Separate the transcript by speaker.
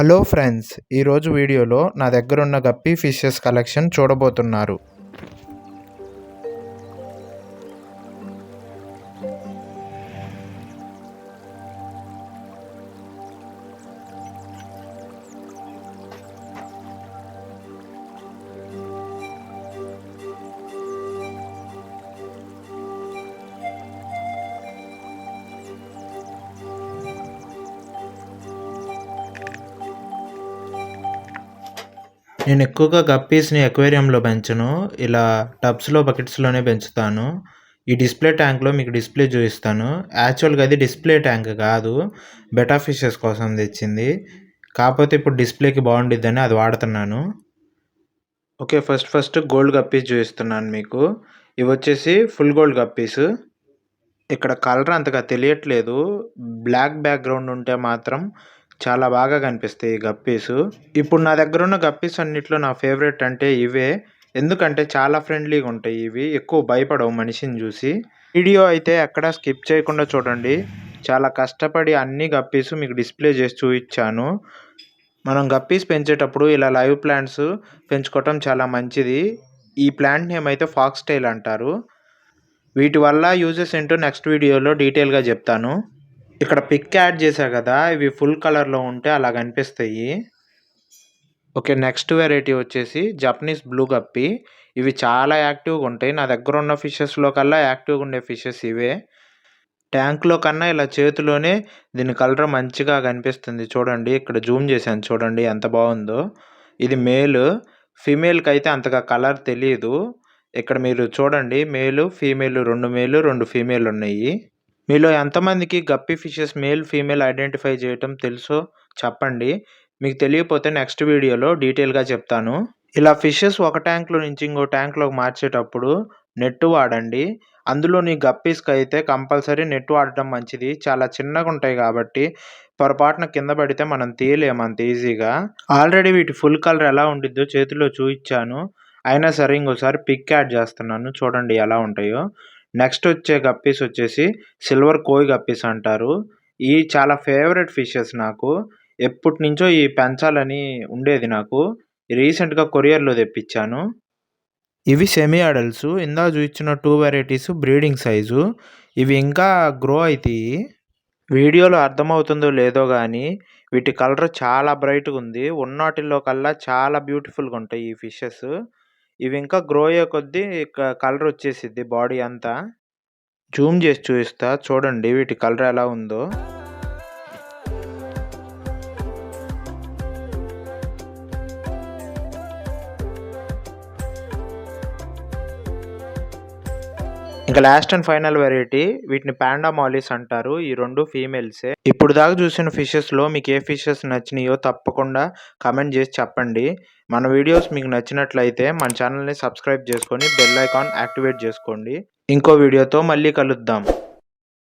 Speaker 1: Hello friends ఈరోజు వీడియోలో నా దగ్గర ఉన్న గప్పీ ఫిషెస్ కలెక్షన్ చూడబోతున్నారు. నేను ఎక్కువగా గప్పీస్ని అక్వేరియంలో పెంచను. ఇలా టబ్స్లో బకెట్స్లోనే పెంచుతాను. ఈ డిస్ప్లే ట్యాంక్లో మీకు డిస్ప్లే చూపిస్తాను. యాక్చువల్గా అది డిస్ప్లే ట్యాంక్ కాదు. బెటా ఫిషెస్ కోసం తెచ్చింది. కాకపోతే ఇప్పుడు డిస్ప్లేకి బాగుండిద్దని అది వాడుతున్నాను. Okay first first gold guppies చూపిస్తున్నాను మీకు. ఇవి వచ్చేసి ఫుల్ గోల్డ్ గప్పీస్ ఇక్కడ కలర్ అంతగా తెలియట్లేదు. బ్లాక్ బ్యాక్గ్రౌండ్ ఉంటే మాత్రం చాలా బాగా కనిపిస్తాయి ఈ గప్పీస్ ఇప్పుడు నా దగ్గర ఉన్న గప్పీస్ అన్నిట్లో నా ఫేవరెట్ అంటే ఇవే. ఎందుకంటే చాలా ఫ్రెండ్లీగా ఉంటాయి ఇవి. ఎక్కువ భయపడవు మనిషిని చూసి. వీడియో అయితే ఎక్కడ స్కిప్ చేయకుండా చూడండి. చాలా కష్టపడి అన్ని గప్పీస్ మీకు డిస్ప్లే చేసి చూపించాను. మనం గప్పీస్ పెంచేటప్పుడు ఇలా లైవ్ ప్లాంట్స్ పెంచుకోవటం చాలా మంచిది. ఈ ప్లాంట్ నేమ్ అయితే ఫాక్స్ టైల్ అంటారు. వీటి వల్ల యూజెస్ ఏంటో నెక్స్ట్ వీడియోలో డీటెయిల్గా చెప్తాను. ఇక్కడ పిక్ యాడ్ చేశా కదా ఇవి ఫుల్ కలర్లో ఉంటే అలా కనిపిస్తాయి. ఓకే నెక్స్ట్ వెరైటీ వచ్చేసి జపనీస్ బ్లూ గప్పి ఇవి చాలా యాక్టివ్గా ఉంటాయి. నా దగ్గర ఉన్న ఫిషెస్లో కల్లా యాక్టివ్గా ఉండే ఫిషెస్ ఇవే. ట్యాంక్లో కన్నా ఇలా చేతిలోనే దీని కలర్ మంచిగా కనిపిస్తుంది. చూడండి ఇక్కడ జూమ్ చేశాను. చూడండి ఎంత బాగుందో. ఇది మేల్ ఫీమేల్కి అయితే అంతగా కలర్ తెలియదు ఇక్కడ మీరు చూడండి మేలు ఫీమేల్ రెండు మేలు రెండు ఫీమేల్ ఉన్నాయి. మీలో ఎంతమందికి guppy fishes male female identify చేయటం తెలుసో చెప్పండి. మీకు తెలియకపోతే నెక్స్ట్ వీడియోలో డీటెయిల్గా చెప్తాను. ఇలా ఫిషెస్ ఒక ట్యాంక్లో నుంచి ఇంకో ట్యాంక్లోకి మార్చేటప్పుడు నెట్ వాడండి. అందులోని గప్పీస్కి అయితే కంపల్సరీ నెట్ వాడటం మంచిది. చాలా చిన్నగా ఉంటాయి కాబట్టి పొరపాటున కింద పడితే మనం తీయలేము అంత ఈజీగా. ఆల్రెడీ వీటి ఫుల్ కలర్ ఎలా ఉండిద్దో చేతిలో చూపించాను అయినా సరే ఇంకోసారి పిక్ యాడ్ చేస్తున్నాను. చూడండి ఎలా ఉంటాయో. నెక్స్ట్ వచ్చే గప్పీస్ వచ్చేసి సిల్వర్ కోయి గప్పీస్ అంటారు. ఈ చాలా ఫేవరెట్ ఫిషెస్ నాకు. ఎప్పటి నుంచో ఈ పెంచాలని ఉండేది నాకు. రీసెంట్గా కొరియర్లో తెప్పించాను. ఇవి సెమీ అడల్ట్స్. ఇందా చూపించిన టూ వెరైటీస్ బ్రీడింగ్ సైజు. ఇవి ఇంకా గ్రో అవుతాయి వీడియోలో అర్థమవుతుందో లేదో కానీ వీటి కలర్ చాలా బ్రైట్గా ఉంది ఉన్నటిల్లో కల్లా చాలా బ్యూటిఫుల్గా ఉంటాయి ఈ ఫిషెస్. ఇవి ఇంకా గ్రో అయ్యే కొద్దీ కలర్ వచ్చేసిద్ది బాడీ అంతా. జూమ్ చేసి చూపిస్తా చూడండి వీటి కలర్ ఎలా ఉందో. ఇంకా లాస్ట్ అండ్ ఫైనల్ వెరైటీ వీటిని పాండా మాలిస్ అంటారు. ఈ రెండు ఫీమేల్సే ఇప్పుడు దాకా చూసిన ఫిషెస్లో మీకు ఏ ఫిషెస్ నచ్చినాయో తప్పకుండా కమెంట్ చేసి చెప్పండి. మన వీడియోస్ మీకు నచ్చినట్లయితే మన ఛానల్ని సబ్స్క్రైబ్ చేసుకొని బెల్ ఐకాన్ యాక్టివేట్ చేసుకోండి. ఇంకో వీడియోతో మళ్ళీ కలుద్దాం.